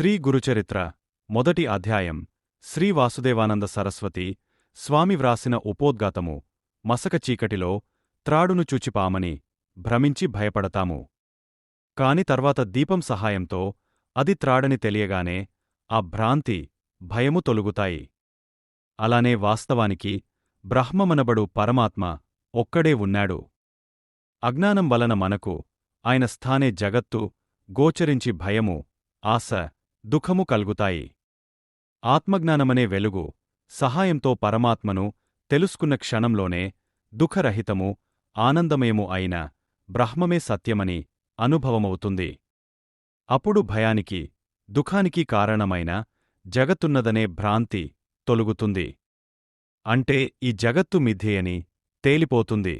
శ్రీ గురుచరిత్ర మొదటి అధ్యాయం శ్రీ వాసుదేవానంద సరస్వతి స్వామి వ్రాసిన ఉపోద్ఘాతము మసక చీకటిలో త్రాడును చూచిపామని భ్రమించి భయపడతాము. కాని తర్వాత దీపం సహాయంతో అది త్రాడని తెలియగానే ఆ భ్రాంతి భయము తొలుగుతాయి. అలానే వాస్తవానికి బ్రహ్మమనబడు పరమాత్మ ఒక్కడే ఉన్నాడు. అజ్ఞానం వలన మనకు ఆయన స్థానే జగత్తు గోచరించి భయము ఆశ దుఃఖము కలుగుతాయి. ఆత్మజ్ఞానమనే వెలుగు సహాయంతో పరమాత్మను తెలుసుకున్న క్షణంలోనే దుఃఖరహితము ఆనందమయము అయిన బ్రహ్మమే సత్యమని అనుభవమవుతుంది. అప్పుడు భయానికి దుఃఖానికి కారణమైన జగత్తున్నదనే భ్రాంతి తొలుగుతుంది. అంటే ఈ జగత్తు మిథ్యయని తేలిపోతుంది.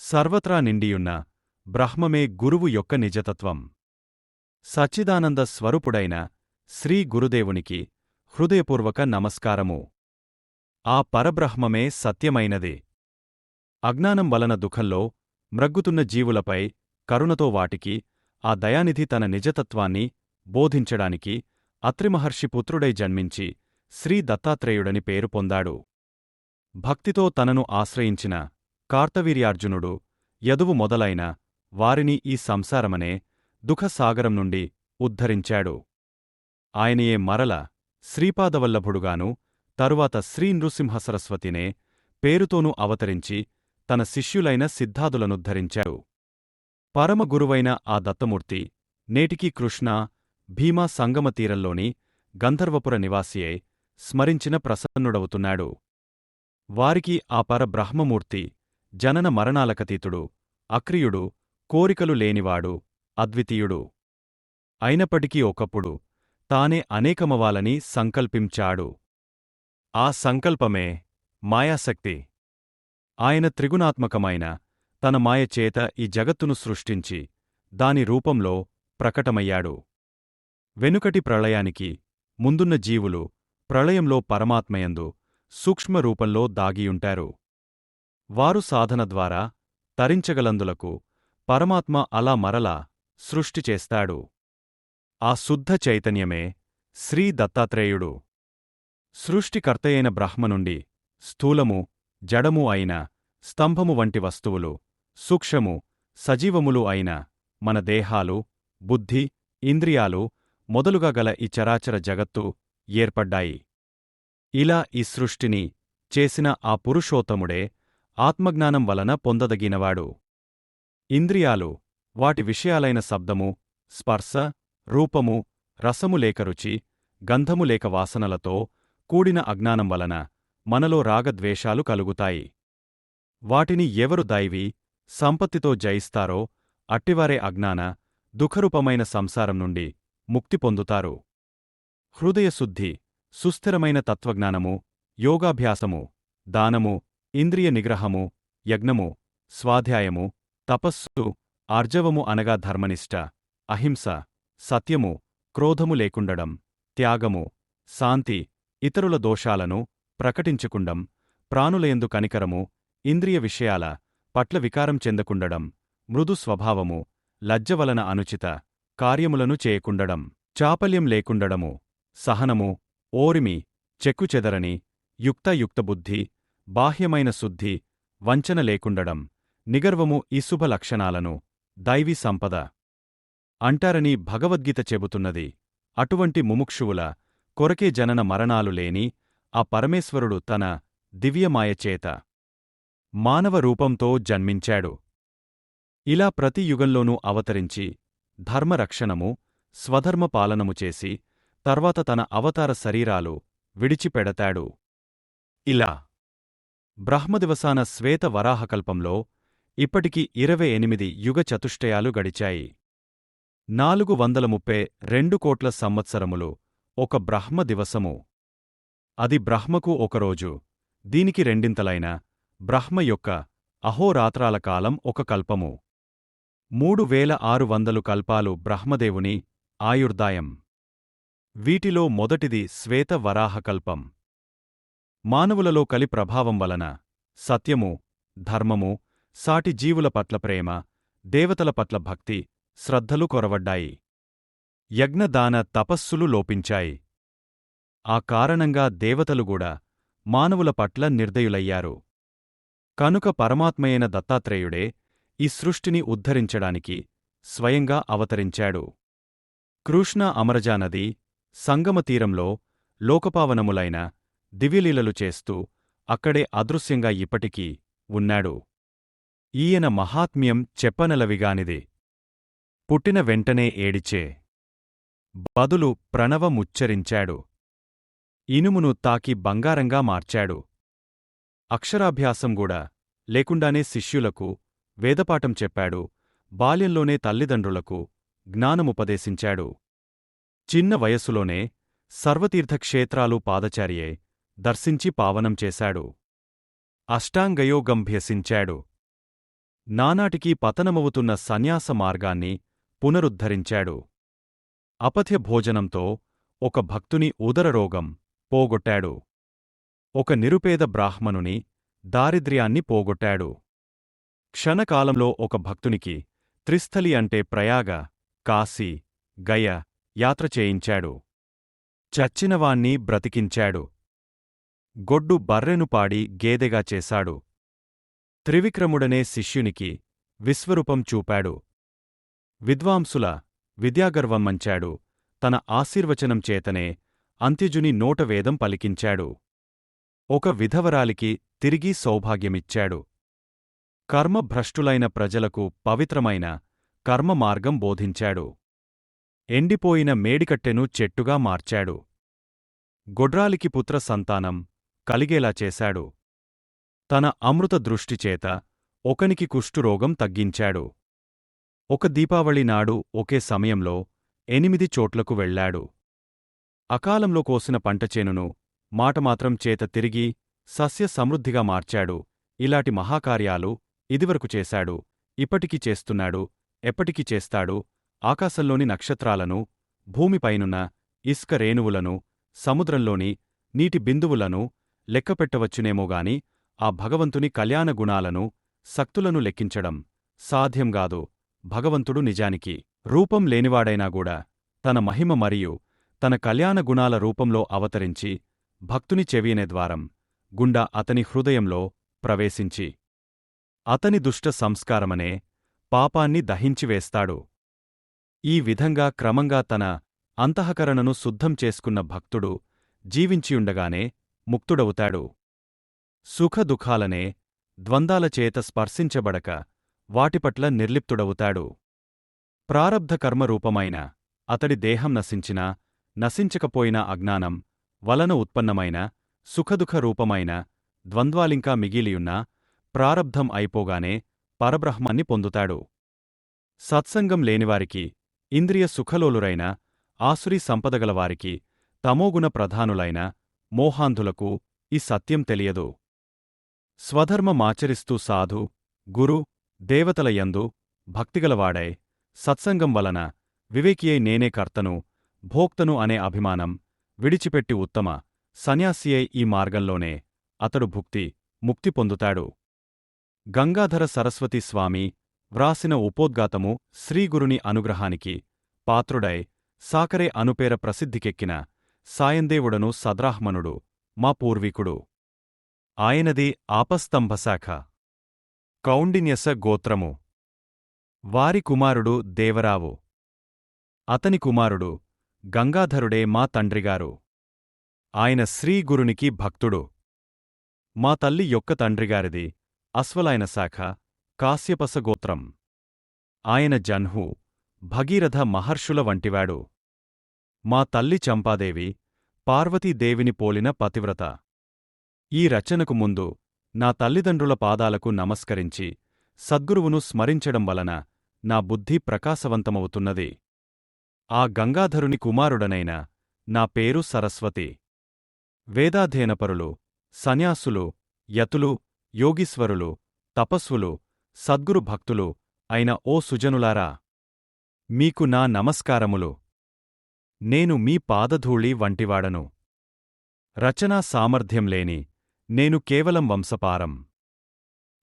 సర్వత్రా నిండియున్న బ్రహ్మమే గురువు యొక్క నిజతత్వం. సచ్చిదానంద స్వరూపుడైన శ్రీ గురుదేవునికి హృదయపూర్వక నమస్కారము. ఆ పరబ్రహ్మమే సత్యమైనది. అజ్ఞానం వలన దుఃఖంలో మ్రగ్గుతున్న జీవులపై కరుణతో వాటికి ఆ దయానిధి తన నిజతత్వాన్ని బోధించడానికి అత్రిమహర్షి పుత్రుడై జన్మించి శ్రీ దత్తాత్రేయుడని పేరు పొందాడు. భక్తితో తనను ఆశ్రయించిన కార్తవీర్యార్జునుడు యదువు మొదలైన వారిని ఈ సంసారమనే దుఃఖసాగరం నుండి ఉద్ధరించాడు. ఆయనయే మరల శ్రీపాదవల్లభుడుగాను తరువాత శ్రీ నృసింహసరస్వతినే పేరుతోనూ అవతరించి తన శిష్యులైన సిద్ధాదులనుద్ధరించాడు. పరమగురువైన ఆ దత్తమూర్తి నేటికీ కృష్ణా భీమా సంగమతీరంలోని గంధర్వపుర నివాసియై స్మరించిన ప్రసన్నుడవుతున్నాడు. వారికి ఆ పరబ్రహ్మమూర్తి జనన మరణాలకతీతుడు అక్రియుడు కోరికలు లేనివాడు అద్వితీయుడు. అయినప్పటికీ ఒకప్పుడు తానే అనేకమవాలని సంకల్పించాడు. ఆ సంకల్పమే మాయాశక్తి. ఆయన త్రిగుణాత్మకమైన తన మాయచేత ఈ జగత్తును సృష్టించి దాని రూపంలో ప్రకటమయ్యాడు. వెనుకటి ప్రళయానికి ముందున్న జీవులు ప్రళయంలో పరమాత్మయందు సూక్ష్మరూపంలో దాగియుంటారు. వారు సాధన ద్వారా తరించగలందులకు పరమాత్మ అలా మరలా సృష్టి చేస్తాడు. ఆ శుద్ధ చైతన్యమే శ్రీ దత్తాత్రేయుడు. సృష్టికర్తయైన బ్రహ్మ నుండి స్థూలము జడము అయిన స్తంభము వంటి వస్తువులు సూక్ష్మము సజీవములు అయిన మన దేహాలు బుద్ధి ఇంద్రియాలు మొదలుగా గల ఈ చరాచర జగత్తు ఏర్పడ్డాయి. ఇలా ఈ సృష్టిని చేసిన ఆ పురుషోత్తముడే ఆత్మజ్ఞానం వలన పొందదగినవాడు. ఇంద్రియాలు వాటి విషయాలైన శబ్దము స్పర్శ రూపము రసము లేక రుచి గంధము లేక వాసనలతో కూడిన అజ్ఞానం వలన మనలో రాగద్వేషాలు కలుగుతాయి. వాటిని ఎవరు దైవీ సంపత్తితో జయిస్తారో అట్టివారే అజ్ఞాన దుఃఖరూపమైన సంసారం నుండి ముక్తి పొందుతారు. హృదయశుద్ధి సుస్థిరమైన తత్వజ్ఞానము యోగాభ్యాసము దానము ఇంద్రియ నిగ్రహము యజ్ఞము స్వాధ్యాయము తపస్సు ఆర్జవము అనగా ధర్మనిష్ట అహింస సత్యము క్రోధము లేకుండడం త్యాగము శాంతి ఇతరుల దోషాలను ప్రకటించకుండం ప్రాణులయందు కనికరము ఇంద్రియ విషయాల పట్ల వికారం చెందకుండడం మృదు స్వభావము లజ్జ వలన అనుచిత కార్యములను చేయకుండడం చాపల్యం లేకుండడము సహనము ఓరిమి చెక్కుచెదరని యుక్తయుక్తబుద్ధి బాహ్యమైన శుద్ధి వంచన లేకుండడం నిగర్వము ఈ శుభ లక్షణాలను దైవీ సంపద. అంటారని భగవద్గీత చెబుతున్నది అటువంటి ముముక్షువుల కొరకే జనన మరణాలు లేని ఆ పరమేశ్వరుడు తన దివ్యమాయచేత మానవ రూపంతో జన్మించాడు. ఇలా ప్రతి యుగంలోనూ అవతరించి ధర్మరక్షణము స్వధర్మ పాలనము చేసి తర్వాత తన అవతార శరీరాలు విడిచిపెడతాడు. ఇలా బ్రహ్మదివసాన శ్వేత వరాహకల్పంలో ఇప్పటికి ఇరవై ఎనిమిది యుగ చతుష్టయాలు గడిచాయి. నాలుగు వందల ముప్పై రెండు కోట్ల సంవత్సరములు ఒక బ్రహ్మ దివసము. అది బ్రహ్మకు ఒకరోజు దీనికి రెండింతలైన బ్రహ్మ యొక్క అహోరాత్రాల కాలం ఒక కల్పము. మూడు వేల ఆరు వందలు కల్పాలు బ్రహ్మదేవుని ఆయుర్దాయం. వీటిలో మొదటిది శ్వేత వరాహకల్పం మానవులలో కలి ప్రభావం వలన సత్యము ధర్మము సాటి జీవుల పట్ల ప్రేమ దేవతల పట్ల భక్తి శ్రద్ధలు కొరవడ్డాయి. యజ్ఞదాన తపస్సులు లోపించాయి. ఆ కారణంగా దేవతలుగూడా మానవుల పట్ల నిర్దయులయ్యారు. కనుక పరమాత్మయైన దత్తాత్రేయుడే ఈ సృష్టిని ఉద్ధరించడానికి స్వయంగా అవతరించాడు. కృష్ణ అమరజానది సంగమతీరంలో లోకపావనములైన దివ్యలీలలు చేస్తూ అక్కడే అదృశ్యంగా ఇప్పటికీ ఉన్నాడు. ఈయన మహాత్మ్యం చెప్పనలవిగానిది. పుట్టిన వెంటనే ఏడిచే. బదులు ప్రణవముచ్చరించాడు ఇనుమును తాకి బంగారంగా మార్చాడు. అక్షరాభ్యాసం కూడా లేకుండానే శిష్యులకు వేదపాఠం చెప్పాడు బాల్యంలోనే తల్లిదండ్రులకు జ్ఞానముపదేశించాడు. చిన్న వయస్సులోనే సర్వతీర్థక్షేత్రాలు పాదచారియే దర్శించి పావనం చేశాడు. అష్టాంగయోగంభ్యసించాడు. నానాటికీ పతనమవుతున్న సన్యాస మార్గాన్ని పునరుద్ధరించాడు. అపథ్య భోజనంతో ఒక భక్తుని ఉదరరోగం పోగొట్టాడు. ఒక నిరుపేద బ్రాహ్మణుని దారిద్ర్యాన్ని పోగొట్టాడు. క్షణకాలంలో ఒక భక్తునికి త్రిస్థలి అంటే ప్రయాగ కాశీ గయ యాత్ర చేయించాడు. చచ్చినవాణ్ణి బ్రతికించాడు. గొడ్డు బర్రెను పాడి గేదెగా చేశాడు. త్రివిక్రముడనే శిష్యునికి విశ్వరూపం చూపాడు. విద్వాంసుల విద్యాగర్వం మంచాడు. తన ఆశీర్వచనం చేతనే అంత్యజుని నోటవేదం పలికించాడు. ఒక విధవరాలికి తిరిగి సౌభాగ్యమిచ్చాడు. కర్మభ్రష్టులైన ప్రజలకు పవిత్రమైన కర్మ మార్గం బోధించాడు. ఎండిపోయిన మేడికట్టెను చెట్టుగా మార్చాడు. గొడ్రాలికి పుత్ర సంతానం కలిగేలా చేశాడు. తన అమృత దృష్టిచేత ఒకనికి కుష్ఠురోగం తగ్గించాడు. ఒక దీపావళి నాడు ఒకే సమయంలో ఎనిమిది చోట్లకు వెళ్ళాడు అకాలంలో కోసిన పంటచేనును మాటమాత్రం చేత తిరిగి సస్య సమృద్ధిగా మార్చాడు. ఇలాటి మహాకార్యాలు ఇదివరకు చేశాడు. ఇప్పటికీ చేస్తున్నాడు. ఎప్పటికి చేస్తాడు. ఆకాశంలోని నక్షత్రాలను భూమిపైనున్న ఇసుక రేణువులను సముద్రంలోని నీటి బిందువులను లెక్కపెట్టవచ్చునేమోగాని ఆ భగవంతుని కళ్యాణ గుణాలను శక్తులను లెక్కించడం సాధ్యంగాదు భగవంతుడు నిజానికి రూపం లేనివాడైనాగూడా తన మహిమ మరియు తన కళ్యాణ గుణాల రూపంలో అవతరించి భక్తుని చెవియనే ద్వారం గుండా అతని హృదయంలో ప్రవేశించి అతని దుష్ట సంస్కారమనే పాపాన్ని దహించివేస్తాడు ఈ విధంగా క్రమంగా తన అంతఃకరణను శుద్ధం చేసుకున్న భక్తుడు జీవించియుండగానే ముక్తుడవుతాడు. సుఖదుఖాలనే ద్వందాలచేత స్పర్శించబడక వాటిపట్ల నిర్లిప్తుడవుతాడు. ప్రారబ్ధకర్మరూపమైన అతడి దేహం నశించినా నశించకపోయినా అజ్ఞానం వలన ఉత్పన్నమైన సుఖదుఖ రూపమైన ద్వంద్వాలింకా మిగిలియున్నా ప్రారబ్ధం అయిపోగానే పరబ్రహ్మాన్ని పొందుతాడు. సత్సంగం లేనివారికి ఇంద్రియ సుఖలోలురైన ఆసురి సంపదగలవారికి తమోగుణ ప్రధానులైన మోహాంధులకు ఈ సత్యం తెలియదు. స్వధర్మమాచరిస్తూ సాధు గురు దేవతలయందు భక్తిగలవాడై సత్సంగం వలన వివేకియై నేనే కర్తను భోక్తను అనే అభిమానం విడిచిపెట్టి ఉత్తమ సన్యాసియై ఈ మార్గంలోనే అతడు భుక్తి ముక్తి పొందుతాడు. గంగాధర సరస్వతి స్వామి వ్రాసిన ఉపోద్గాతము శ్రీగురుని అనుగ్రహానికి పాత్రుడై సాకరే అనుపేర ప్రసిద్ధికెక్కిన సాయందేవుడను సద్రాహ్మణుడు మా పూర్వీకుడు. ఆయనది ఆపస్తంభశాఖ కౌండిన్యస గోత్రము. వారి కుమారుడు దేవరావు. అతని కుమారుడు గంగాధరుడే మా తండ్రిగారు. ఆయన శ్రీగురునికి భక్తుడు. మా తల్లి యొక్క తండ్రిగారిది అశ్వలాయన శాఖ కాశ్యపస గోత్రం. ఆయన జన్హు భగీరథ మహర్షుల వంటివాడు. మా తల్లి చంపాదేవి పార్వతీదేవిని పోలిన పతివ్రత. ఈ రచనకు ముందు నా తల్లిదండ్రుల పాదాలకు నమస్కరించి సద్గురువును స్మరించడం వలన నా బుద్ధి ప్రకాశవంతమవుతున్నది. ఆ గంగాధరుని కుమారుడనైన నా పేరు సరస్వతి. వేదాధ్యయనపరులు సన్యాసులు యతులు యోగీశ్వరులు తపస్వులు సద్గురు భక్తులు అయిన ఓ సుజనులారా! మీకు నా నమస్కారములు. నేను మీ పాదధూళి వంటివాడను. రచనా సామర్థ్యం లేని నేను కేవలం వంశపారం.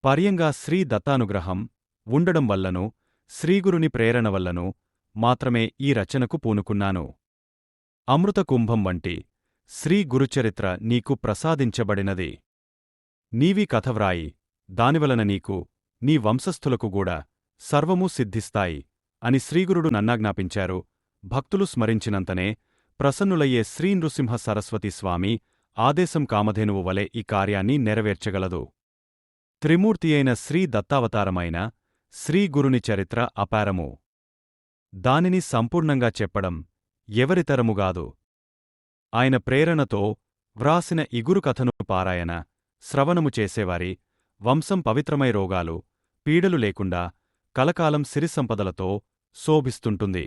పర్యంగా శ్రీ దత్తానుగ్రహం ఉండడం వల్లనూ శ్రీగురుని ప్రేరణ వల్లనూ మాత్రమే ఈ రచనకు పూనుకున్నాను. అమృత కుంభం వంటి శ్రీ గురుచరిత్ర నీకు ప్రసాదించబడినది. నీవి కథ వ్రాయి దానివలన నీకు నీ వంశస్థులకు గూడా సర్వమూ సిద్ధిస్తాయి అని శ్రీగురుడు నన్నాజ్ఞాపించారు. భక్తులు స్మరించినంతనే ప్రసన్నులయ్యే శ్రీ నృసింహ సరస్వతి స్వామి ఆదేశం కామధేనువు వలె ఈ కార్యాన్ని నెరవేర్చగలదు. త్రిమూర్తియైన శ్రీ దత్తావతారమైన శ్రీ గురుని చరిత్ర అపారము. దానిని సంపూర్ణంగా చెప్పడం ఎవరితరముగాదు ఆయన ప్రేరణతో వ్రాసిన ఇగురు కథను పారాయణ శ్రవణము చేసేవారి వంశం పవిత్రమై రోగాలు పీడలు లేకుండా కలకాలం సిరిసంపదలతో శోభిస్తుంటుంది.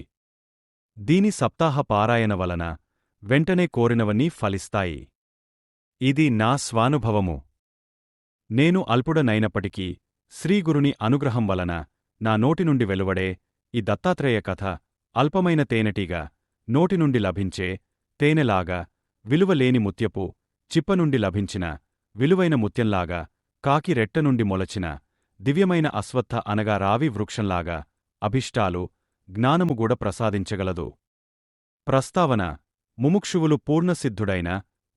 దీని సప్తాహ పారాయణ వలన వెంటనే కోరినవన్నీ ఫలిస్తాయి. ఇది నా స్వానుభవము. నేను అల్పుడనైనప్పటికీ శ్రీగురుని అనుగ్రహం వలన నా నోటి నుండి వెలువడే ఈ దత్తాత్రేయ కథ అల్పమైన తేనెటీగా నోటి నుండి లభించే తేనెలాగా విలువలేని ముత్యపు చిప్ప నుండి లభించిన విలువైన ముత్యంలాగా కాకి రెట్ట నుండి మొలచిన దివ్యమైన అశ్వత్థ అనగా రావి వృక్షంలాగా అభిష్టాలు జ్ఞానము కూడా ప్రసాదించగలదు. ప్రస్తావన ముముక్షువులు పూర్ణసిద్ధుడైన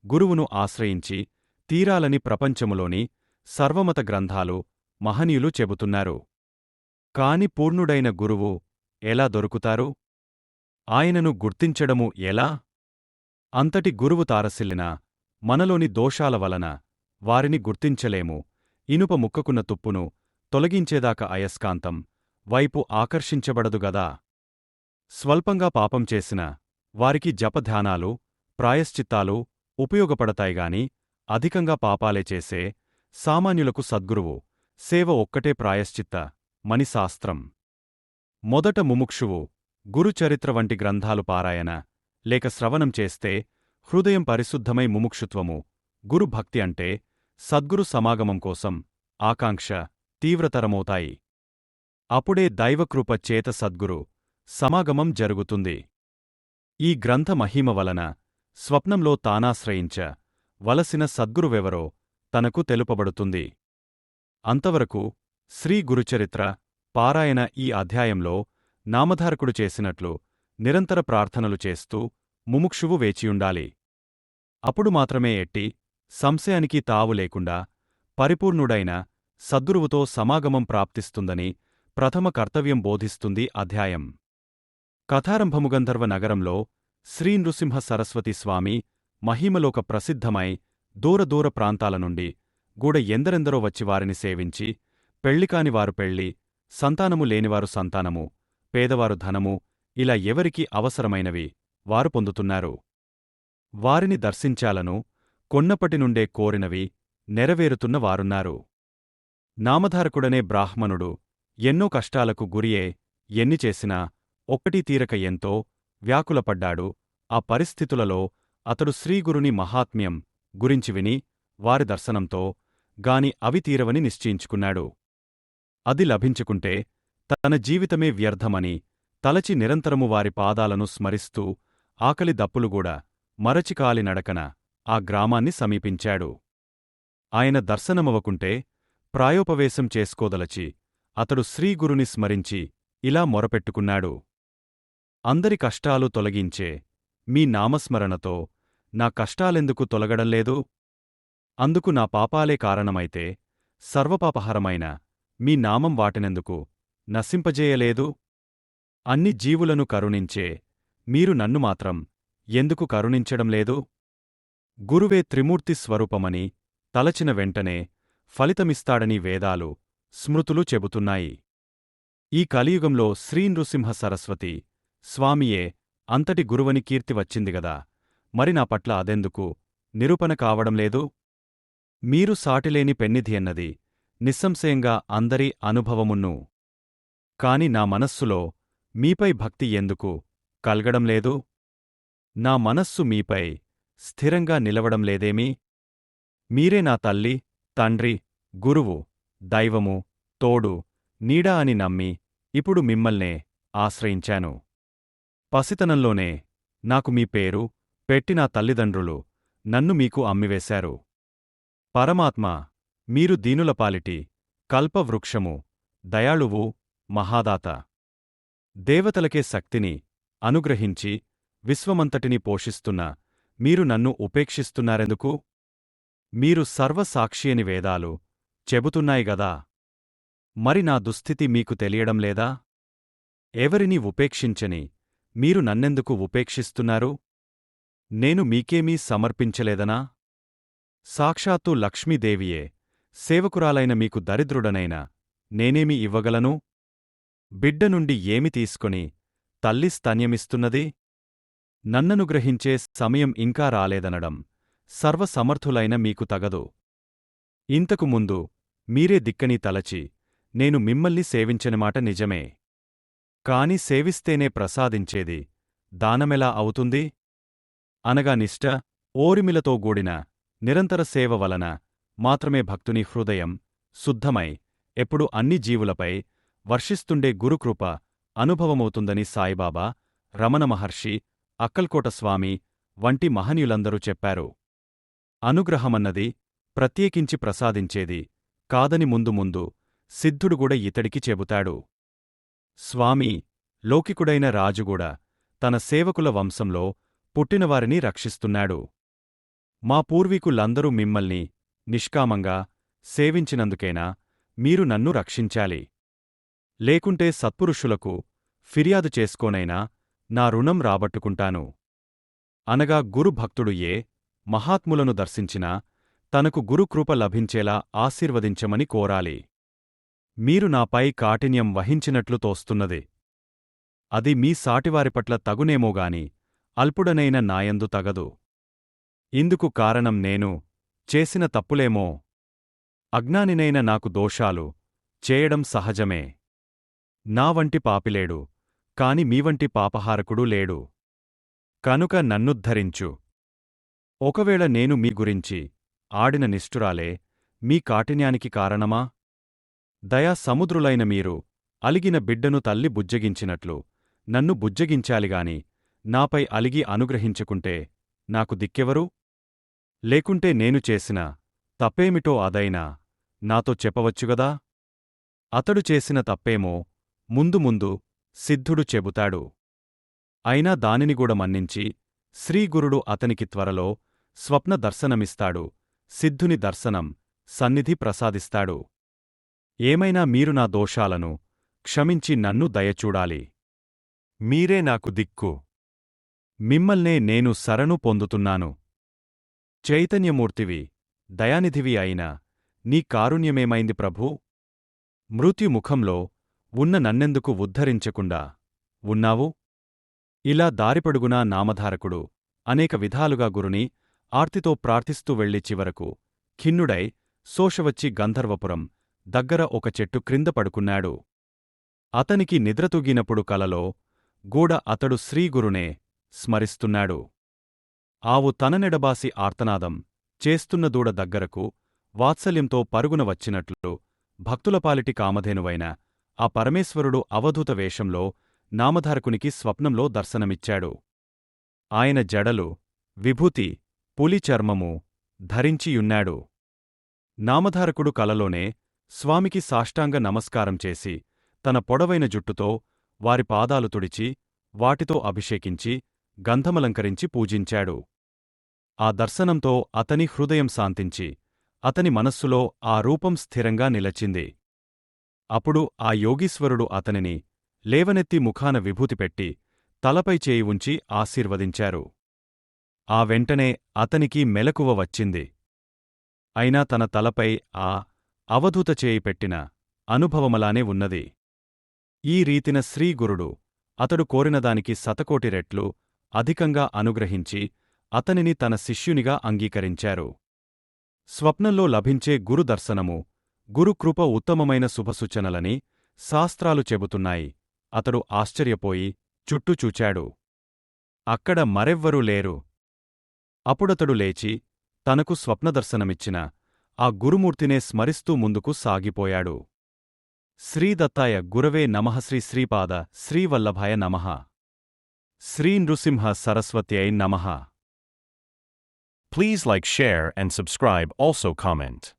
గురువును ఆశ్రయించి తీరాలని ప్రపంచములోని సర్వమత గ్రంథాలు మహనీయులు చెబుతున్నారు. కాని పూర్ణుడైన గురువు ఎలా దొరుకుతారు? ఆయనను గుర్తించడము ఎలా? అంతటి గురువు తారసిల్లిన మనలోని దోషాల వలన వారిని గుర్తించలేము. ఇనుప ముక్కకున్న తుప్పును తొలగించేదాకా అయస్కాంతం వైపు ఆకర్షించబడదుగదా స్వల్పంగా పాపం చేసిన వారికి జపధ్యానాలు ప్రాయశ్చిత్తాలు ఉపయోగపడతాయిగాని అధికంగా పాపాలే చేసే సామాన్యులకు సద్గురువు సేవ ఒక్కటే ప్రాయశ్చిత్త మణిశాస్త్రం మొదట ముముక్షువు గురుచరిత్ర వంటి గ్రంథాలు పారాయణ లేక శ్రవణం చేస్తే హృదయం పరిశుద్ధమై ముముక్షుత్వము గురుభక్తి అంటే సద్గురు సమాగమం కోసం ఆకాంక్ష తీవ్రతరమవుతాయి. అప్పుడే దైవకృప చేత సద్గురు సమాగమం జరుగుతుంది. ఈ గ్రంథ మహిమ వలన స్వప్నంలో తానాశ్రయించ వలసిన సద్గురువెవరో తనకు తెలుపబడుతుంది. అంతవరకు శ్రీ గురుచరిత్ర పారాయణ ఈ అధ్యాయంలో నామధారకుడు చేసినట్లు నిరంతర ప్రార్థనలు చేస్తూ ముముక్షువు వేచియుండాలి. అప్పుడు మాత్రమే ఎట్టి సంశయానికి తావు లేకుండా పరిపూర్ణుడైన సద్గురువుతో సమాగమం ప్రాప్తిస్తుందని ప్రథమ కర్తవ్యం బోధిస్తుంది అధ్యాయం. కథారంభముగంధర్వ నగరంలో శ్రీ నృసింహ సరస్వతి స్వామి మహిమలోక ప్రసిద్ధమై దూరదూర ప్రాంతాల నుండి గూడ ఎందరెందరో వచ్చి వారిని సేవించి పెళ్ళికానివారు పెళ్ళి సంతానము లేనివారు సంతానము పేదవారు ధనము ఇలా ఎవరికి అవసరమైనవి వారు పొందుతున్నారు. వారిని దర్శించాలను కొన్నప్పటి నుండే కోరినవి నెరవేరుతున్న వారున్నారు. నామధారకుడనే బ్రాహ్మణుడు ఎన్నో కష్టాలకు గురియే ఎన్ని చేసినా ఒక్కటీ తీరక ఎంతో వ్యాకులపడ్డాడు. ఆ పరిస్థితులలో అతడు శ్రీగురుని మహాత్మ్యం గురించి విని వారి దర్శనంతో గాని అవి తీరవని నిశ్చయించుకున్నాడు. అది లభించుకుంటే తన జీవితమే వ్యర్థమని తలచి నిరంతరము వారి పాదాలను స్మరిస్తూ ఆకలి దప్పులుగూడా మరచికాలి నడకన ఆ గ్రామాన్ని సమీపించాడు. ఆయన దర్శనమవకుంటే ప్రాయోపవేశం చేసుకోదలచి అతడు శ్రీగురుని స్మరించి ఇలా మొరపెట్టుకున్నాడు. అందరి కష్టాలు తొలగించే మీ నామస్మరణతో నా కష్టాలెందుకు తొలగడంలేదు అందుకు నా పాపాలే కారణమైతే సర్వపాపహరమైన మీ నామం వాటినెందుకు నశింపజేయలేదు? అన్ని జీవులను కరుణించే మీరు నన్ను మాత్రం ఎందుకు కరుణించడం లేదు? గురువే త్రిమూర్తి స్వరూపమని తలచిన వెంటనే ఫలితమిస్తాడని వేదాలు స్మృతులు చెబుతున్నాయి. ఈ కలియుగంలో శ్రీనృసింహ సరస్వతి స్వామియే అంతటి గురువని కీర్తి వచ్చిందిగదా మరి నా పట్ల అదెందుకు? నిరూపణ కావడం లేదు? మీరు సాటిలేని పెన్నిధి అన్నది నిస్సంశయంగా అందరి అనుభవమున్ను. కాని నా మనస్సులో మీపై భక్తి ఎందుకు? కల్గడం లేదు? నా మనస్సు మీపై స్థిరంగా నిలవడం లేదేమీ? మీరే నా తల్లి తండ్రి గురువు దైవము తోడు నీడా అని నమ్మి ఇప్పుడు మిమ్మల్నే ఆశ్రయించాను. పసితనంలోనే నాకు మీ పేరు పెట్టిన తల్లిదండ్రులు నన్ను మీకు అమ్మివేశారు. పరమాత్మ మీరు దీనుల పాలిటి కల్పవృక్షము దయాళువు మహాదాత. దేవతలకే శక్తిని అనుగ్రహించి విశ్వమంతటిని పోషిస్తున్న మీరు నన్ను ఉపేక్షిస్తున్నారెందుకు? మీరు సర్వసాక్షియని వేదాలు చెబుతున్నాయి గదా? మరి నా దుస్థితి మీకు తెలియడం లేదా? ఎవరినీ ఉపేక్షించని మీరు నన్నెందుకు ఉపేక్షిస్తున్నారు? నేను మీకేమీ సమర్పించలేదనా? సాక్షాత్తు లక్ష్మీదేవియే సేవకురాలైన మీకు దరిద్రుడనైన నేనేమి ఇవ్వగలను? బిడ్డ నుండి ఏమి తీసుకొని తల్లి స్తన్యమిస్తున్నది? నన్ననుగ్రహించే సమయం ఇంకా రాలేదనడం సర్వసమర్థులైన మీకు తగదు. ఇంతకు ముందు మీరే దిక్కని తలచి నేను మిమ్మల్ని సేవించనిమాట నిజమే. కాని సేవిస్తేనే ప్రసాదించేది. దానమెలా అవుతుంది? అనగా నిష్ట ఓరిమిలతో గూడిన నిరంతర సేవ వలన మాత్రమే భక్తుని హృదయం శుద్ధమై ఎప్పుడు అన్ని జీవులపై వర్షిస్తుండే గురుకృప అనుభవమవుతుందని సాయిబాబా రమణ మహర్షి అక్కల్కోట స్వామి వంటి మహనీయులందరూ చెప్పారు. అనుగ్రహమన్నది ప్రత్యేకించి ప్రసాదించేది కాదని ముందు ముందు సిద్ధుడుగూడ ఇతడికి చెబుతాడు. స్వామి లౌకికుడైన రాజుగూడ తన సేవకుల వంశంలో పుట్టినవారిని రక్షిస్తున్నాడు. మా పూర్వీకులందరూ మిమ్మల్ని నిష్కామంగా సేవించినందుకేనా మీరు నన్ను రక్షించాలి. లేకుంటే సత్పురుషులకు ఫిర్యాదు చేసుకోనైనా నా రుణం రాబట్టుకుంటాను. అనగా గురుభక్తుడు ఏ మహాత్ములను దర్శించినా తనకు గురుకృప లభించేలా ఆశీర్వదించమని కోరాలి. మీరు నాపై కాఠిన్యం వహించినట్లు తోస్తున్నది. అది మీ సాటివారిపట్ల తగునేమోగాని అల్పుడనైన నాయందు తగదు. ఇందుకు కారణం నేను చేసిన తప్పులేమో అజ్ఞానినైన నాకు దోషాలు చేయడం సహజమే. నా వంటి పాపిలేడు కాని మీవంటి పాపహారకుడు లేడు. కనుక నన్నుద్ధరించు. ఒకవేళ నేను మీ గురించి ఆడిన నిష్ఠురాలే మీ కాఠిన్యానికి కారణమా? దయా సముద్రులైన మీరు అలిగిన బిడ్డను తల్లి బుజ్జగించినట్లు నన్ను బుజ్జగించాలిగాని నాపై అలిగి అనుగ్రహించుకుంటే నాకు దిక్కెవరు? లేకుంటే నేను చేసిన తప్పేమిటో అదైనా నాతో చెప్పవచ్చుగదా అతడు చేసిన తప్పేమో ముందు ముందు సిద్ధుడు చెబుతాడు. అయినా దానినిగూడ మన్నించి శ్రీగురుడు అతనికి త్వరలో స్వప్న దర్శనమిస్తాడు. సిద్ధుని దర్శనం సన్నిధి ప్రసాదిస్తాడు. ఏమైనా మీరు నా దోషాలను క్షమించి నన్ను దయచూడాలి. మీరే నాకు దిక్కు. మిమ్మల్నే నేను శరణు పొందుతున్నాను. చైతన్యమూర్తివి దయానిధివి అయిన నీ కారుణ్యమేమైంది ప్రభూ? మృత్యుముఖంలో ఉన్న నన్నెందుకు ఉద్ధరించకుండా ఉన్నావు? ఇలా దారిపడుగునా నామధారకుడు అనేక విధాలుగా గురుని ఆర్తితో ప్రార్థిస్తూ వెళ్ళి చివరకు ఖిన్నుడై శోషవచ్చి గంధర్వపురం దగ్గర ఒక చెట్టు క్రింద పడుకున్నాడు. అతనికి నిద్రతూగినప్పుడు కలలో గూడ అతడు శ్రీగురునే స్మరిస్తున్నాడు. ఆవు తననెడబాసి ఆర్తనాదం చేస్తున్న దూడ దగ్గరకు వాత్సల్యంతో పరుగున వచ్చినట్లు భక్తులపాలిటి కామధేనువైన ఆ పరమేశ్వరుడు అవధూత వేషంలో నామధారకునికి స్వప్నంలో దర్శనమిచ్చాడు. ఆయన జడలు విభూతి పులి చర్మము ధరించియున్నాడు. నామధారకుడు కలలోనే స్వామికి సాష్టాంగ నమస్కారం చేసి తన పొడవైన జుట్టుతో వారి పాదాలు తుడిచి వాటితో అభిషేకించి గంధమలంకరించి పూజించాడు. ఆ దర్శనంతో అతని హృదయం శాంతించి అతని మనస్సులో ఆ రూపం స్థిరంగా నిలచింది. అప్పుడు ఆ యోగీశ్వరుడు అతనిని లేవనెత్తి ముఖాన విభూతి పెట్టి తలపై చేయి ఉంచి ఆశీర్వదించారు. ఆ వెంటనే అతనికి మెలకువ వచ్చింది. అయినా తన తలపై ఆ అవధూత చేయి పెట్టిన అనుభవమలానే ఉన్నది. ఈ రీతిన శ్రీగురుడు అతడు కోరినదానికి శతకోటి రెట్లు అధికంగా అనుగ్రహించి అతనిని తన శిష్యునిగా అంగీకరించారు. స్వప్నంలో లభించే గురుదర్శనము గురుకృప ఉత్తమమైన శుభసూచనలని శాస్త్రాలు చెబుతున్నాయి. అతడు ఆశ్చర్యపోయి చుట్టూచూచాడు అక్కడ మరెవ్వరూ లేరు. అప్పుడతడు లేచి తనకు స్వప్నదర్శనమిచ్చిన ఆ గురుమూర్తినే స్మరిస్తూ ముందుకు సాగిపోయాడు శ్రీదత్తాయ గురవే నమః శ్రీ శ్రీపాద శ్రీవల్లభాయ నమః శ్రీ నృసింహ సరస్వత్యై నమః Please like, share, and subscribe. Also comment.